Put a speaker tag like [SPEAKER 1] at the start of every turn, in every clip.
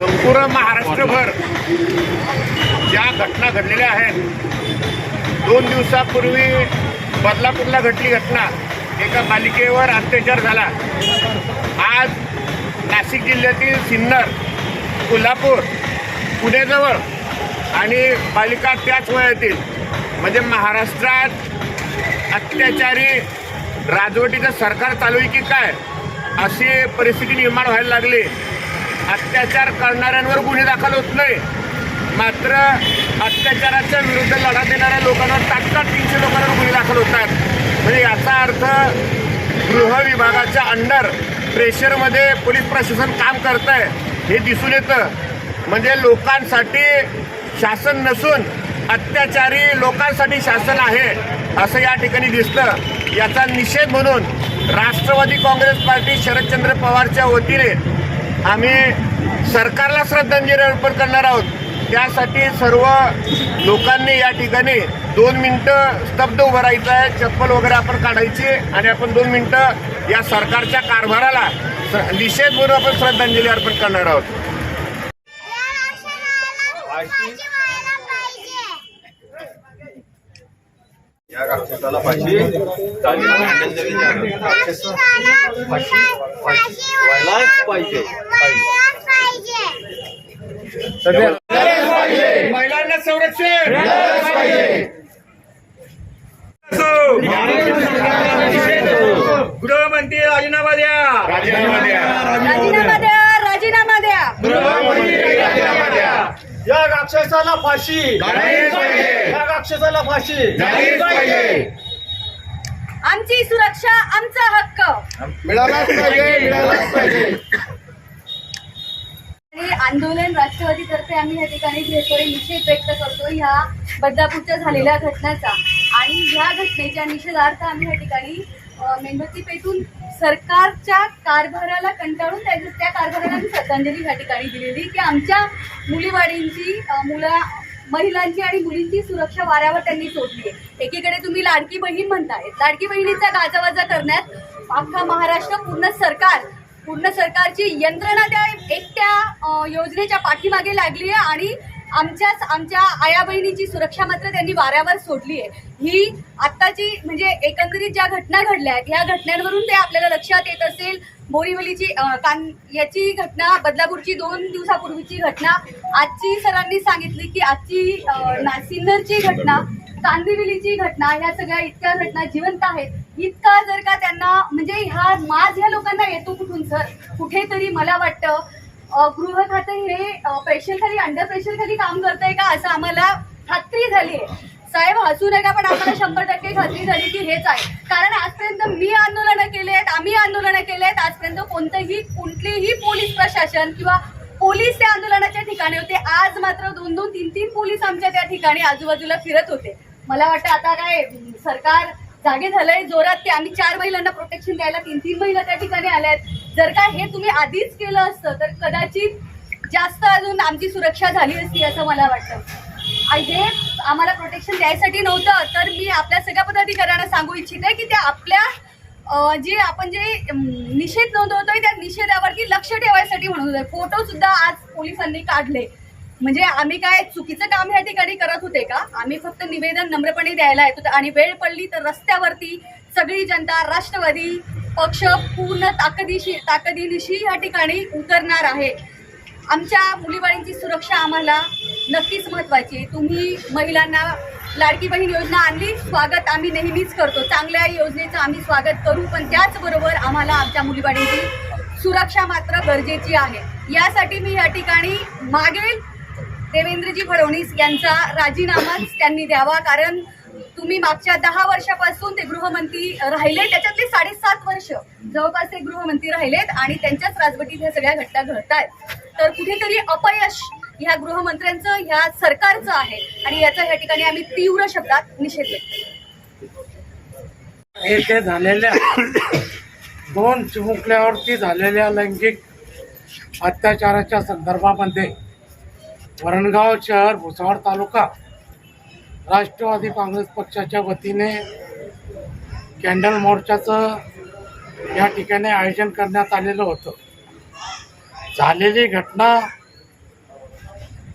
[SPEAKER 1] संपूर्ण महाराष्ट्रभर ज्या घटना घडलेल्या आहेत दोन दिवसापूर्वी बदलापूरला घडली घटना एका बालिकेवर अत्याचार झाला. आज नाशिक जिल्ह्यातील सिन्नर कोल्हापूर पुण्याजवळ आणि बालिका त्याच वयातील म्हणजे महाराष्ट्रात अत्याचारी राजवटीचं सरकार चालू आहे की काय अशी परिस्थिती निर्माण व्हायला लागली. अत्याचार करणाऱ्यांवर गुन्हे दाखल होत नाही. मात्र अत्याचाराच्या विरुद्ध लढा देणाऱ्या लोकांवर तात्काळ तीनशे लोकांवर गुन्हे दाखल होतात म्हणजे याचा अर्थ गृह विभागाच्या अंडर प्रेशरमध्ये पोलीस प्रशासन काम करत आहे हे दिसून येतं. म्हणजे लोकांसाठी शासन नसून अत्याचारी लोकांसाठी शासन आहे असं या ठिकाणी दिसतं. याचा निषेध म्हणून राष्ट्रवादी काँग्रेस पार्टी शरदचंद्र पवारच्या वतीने आम्ही सरकारला श्रद्धांजली अर्पण करणार आहोत. त्यासाठी सर्व लोकांनी या ठिकाणी दोन मिनिटं स्तब्ध उभं राहायचं आहे. चप्पल वगैरे आपण काढायची आणि आपण दोन मिनिटं या सरकारच्या कारभाराला स- निषेध म्हणून आपण श्रद्धांजली अर्पण करणार आहोत.
[SPEAKER 2] या राक्षसाला फाशी. झाली फाशी फाशी व्हायलाच पाहिजे
[SPEAKER 1] महिलांना संरक्षण. गृहमंत्री राजीनामा द्या. राजीनामा द्या
[SPEAKER 3] राजीनामा द्या राजीनामा द्या
[SPEAKER 1] राजीनामा द्या
[SPEAKER 2] या राक्षसाला फाशी. राक्षसाला फाशी.
[SPEAKER 3] आमची सुरक्षा आमचा हक्क.
[SPEAKER 1] मिळालाच पाहिजे मिळालाच पाहिजे.
[SPEAKER 3] आणि आंदोलन राष्ट्रवादीतर्फे आम्ही या ठिकाणी निषेध व्यक्त करतो ह्या बदलापूरच्या झालेल्या घटनेचा. आणि ह्या घटनेच्या निषेधार्थ आम्ही या ठिकाणी मेणबत्ती पेटून सरकारच्या कारभाराला कंटाळून त्या त्या कारभाराला आम्ही श्रद्धांजली या ठिकाणी दिलेली की आमच्या मुलीवाडींची मुला महिलांची आणि मुलींची सुरक्षा वाऱ्यावर त्यांनी सोडली आहे. एकीकडे तुम्ही लाडकी बहीण म्हणताय. लाडकी बहिणीचा गाजावाजा करण्यात अख्खा महाराष्ट्र पूर्ण सरकार पूर्ण सरकारची यंत्रणा त्या एकट्या योजनेच्या पाठीमागे लागली आहे आणि आमच्याच आमच्या आया बहिणीची सुरक्षा मात्र त्यांनी वाऱ्यावर सोडली आहे ही आत्ताची म्हणजे एकंदरीत ज्या घटना घडल्या आहेत ह्या घटनांवरून ते आपल्याला लक्षात येत असेल. बोरीवलीची कान याची घटना बदलापूरची दोन दिवसापूर्वीची घटना आजची सरांनी सांगितली की आजची अ, सिन्नरची घटना कांदिवलीची घटना ह्या सगळ्या इतक्या घटना जिवंत आहेत. इतका जर का त्यांना म्हणजे ह्या माझ ह्या लोकांना येतो कुठून सर? कुठेतरी मला वाटतं गृह खाते हे प्रेशर खाली अंडर प्रेशर खाली काम करतंय का असं आम्हाला खात्री झाली आहे. साहेब हसू नका पण आम्हाला शंभर टक्के खात्री झाली की हेच आहे. कारण आजपर्यंत मी आंदोलनं केली आहेत आम्ही आंदोलनं केली आहेत आजपर्यंत कोणतंही कुठलीही पोलीस प्रशासन किंवा पोलीस त्या आंदोलनाच्या ठिकाणी होते. आज मात्र दोन दोन तीन तीन पोलीस आमच्या त्या ठिकाणी आजूबाजूला फिरत होते. मला वाटतं आता काय सरकार जागे झालंय. जोरात की आम्ही चार महिलांना प्रोटेक्शन द्यायला तीन तीन महिला त्या ठिकाणी आल्या आहेत. जर का हे तुम्ही आधीच केलं असतं तर कदाचित जास्त अजून आमची सुरक्षा झाली असती असं मला वाटतं. आणि हे आम्हाला प्रोटेक्शन द्यायसाठी नव्हतं तर मी आपल्या सगळ्या पदाधिकाऱ्यांना सांगू इच्छिते की त्या आपल्या जे आपण जे निषेध नोंदवतोय त्या निषेधावरती लक्ष ठेवायसाठी म्हणून. फोटो सुद्धा आज पोलिसांनी काढले. म्हणजे आम्ही काय चुकीचं काम या ठिकाणी करत होते का? आम्ही फक्त निवेदन नम्रपणे द्यायला येत आणि वेळ पडली तर रस्त्यावरती सगळी जनता राष्ट्रवादी पक्ष पूर्ण ताकदीशी ताकदीनिशी या ठिकाणी उतरणार आहे. आमच्या मुलीबाळींची सुरक्षा आम्हाला नक्कीच महत्वाची तुम्ही महिलांना लाडकी बहीण योजना आणली स्वागत आम्ही नेहमीच करतो. चांगल्या योजनेचं आम्ही स्वागत करू पण त्याचबरोबर आम्हाला आमच्या मुलीबाळींची सुरक्षा मात्र गरजेची आहे. यासाठी मी या ठिकाणी मागेल देवेंद्रजी फडणवीस यांचा राजीनामाच त्यांनी द्यावा कारण तुम्ही मागच्या दहा वर्षापासून ते गृहमंत्री राहिले त्याच्यातले साडेसात वर्ष जवळपास ते गृहमंत्री राहिलेत आणि त्यांच्याच राजवटीत ह्या सगळ्या घटना घडत आहेत तर कुठेतरी अपयश ह्या गृहमंत्र्यांचं ह्या सरकारचं आहे आणि याचा या ठिकाणी आम्ही तीव्र शब्दात निषेध व्यक्त
[SPEAKER 4] येथे झालेल्या दोन चिमुकल्यावरती झालेल्या लैंगिक अत्याचाराच्या संदर्भामध्ये वरणगाव शहर भुसावळ तालुका राष्ट्रवादी काँग्रेस पक्षाच्या वतीने कॅन्डल मोर्चाचं या ठिकाणी आयोजन करण्यात आलेलं होतं. झालेली घटना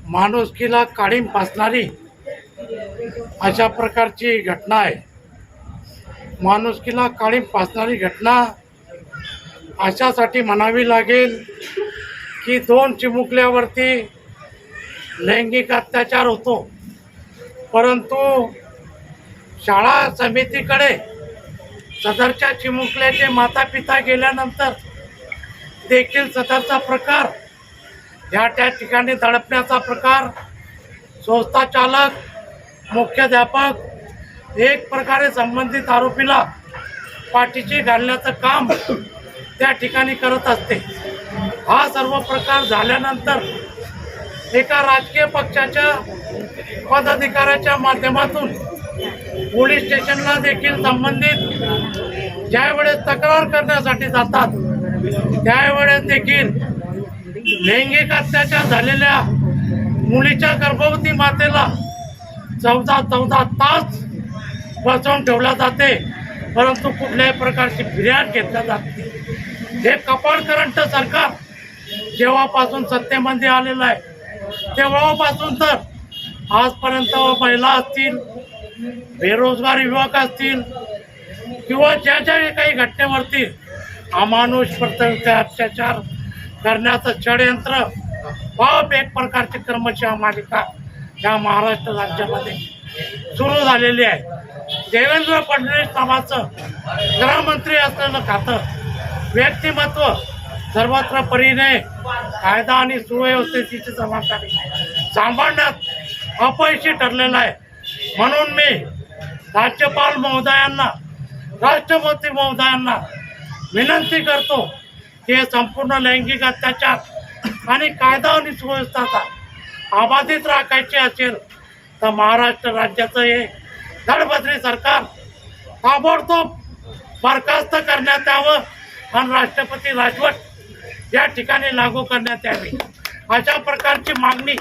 [SPEAKER 4] माणुसकीला काळीम फासणारी अशा प्रकारची घटना आहे. माणुसकीला काळीम फासणारी घटना अशासाठी म्हणावी लागेल की दोन चिमुकल्यावरती लैंगिक अत्याचार होतो. परंतु शाळा समितीकडे सदरच्या चिमुकल्याचे माता पिता गेल्यानंतर देखील सदरचा प्रकार ह्या त्या ठिकाणी दडपण्याचा प्रकार संस्था चालक मुख्याध्यापक एक प्रकारे संबंधित आरोपीला पाठीशी घालण्याचं काम त्या ठिकाणी करत असते. हा सर्व प्रकार झाल्यानंतर एका राजकीय पक्षाच्या पदाधिकाऱ्याच्या माध्यमातून पोलीस स्टेशनला देखील संबंधित ज्यावेळेस तक्रार करण्यासाठी जातात त्यावेळेस देखील लैंगिक अत्याचार झालेल्या मुलीच्या गर्भवती मातेला चौदा चौदा तास बसवून ठेवला जाते. परंतु कुठल्याही प्रकारची फिर्याद घेतल्या जाते हे कपाळ करंट सरकार जेव्हापासून सत्तेमध्ये आलेलं आहे तेव्हापासून तर आजपर्यंत महिला असतील बेरोजगार युवक असतील किंवा ज्या ज्या काही घटनेवरती अमानुष प्रत्यक्ष अत्याचार करण्याचं षडयंत्र बाप एक प्रकारची कर्मचारी मालिका या महाराष्ट्र राज्यामध्ये सुरू झालेली आहे. देवेंद्र फडणवीस नावाचं गृहमंत्री असलेलं खातं व्यक्तिमत्व सर्वत्र परीने कायदा आणि सुव्यवस्थेची जबाबदारी. सांभाळण्यात अपयशी ठरलेलं आहे. म्हणून मी राज्यपाल महोदयांना राष्ट्रपती महोदयांना विनंती करतो की हे संपूर्ण लैंगिक अत्याचार आणि कायदा आणि सुव्यवस्थाचा अबाधित राखायचे असेल तर महाराष्ट्र राज्याचं हे धडभद्री सरकार ताबडतोब बरखास्त करण्यात यावं आणि राष्ट्रपती राजवट या ठिकाणी लागू करण्यात यावी. अशा प्रकारची मागणी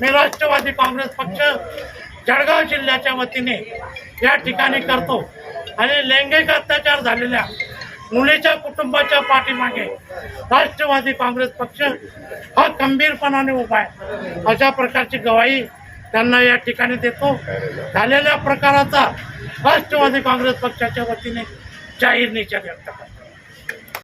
[SPEAKER 4] मी राष्ट्रवादी काँग्रेस पक्ष जळगाव जिल्ह्याच्या वतीने या ठिकाणी करतो. आणि लैंगिक अत्याचार झालेल्या मुलीच्या कुटुंबाच्या पाठीमागे राष्ट्रवादी काँग्रेस पक्ष हा गंभीरपणाने उभा आहे. अशा प्रकारची गवाही त्यांना या ठिकाणी देतो. झालेल्या प्रकाराचा राष्ट्रवादी काँग्रेस पक्षाच्या वतीने जाहीर निषेध व्यक्त करतो.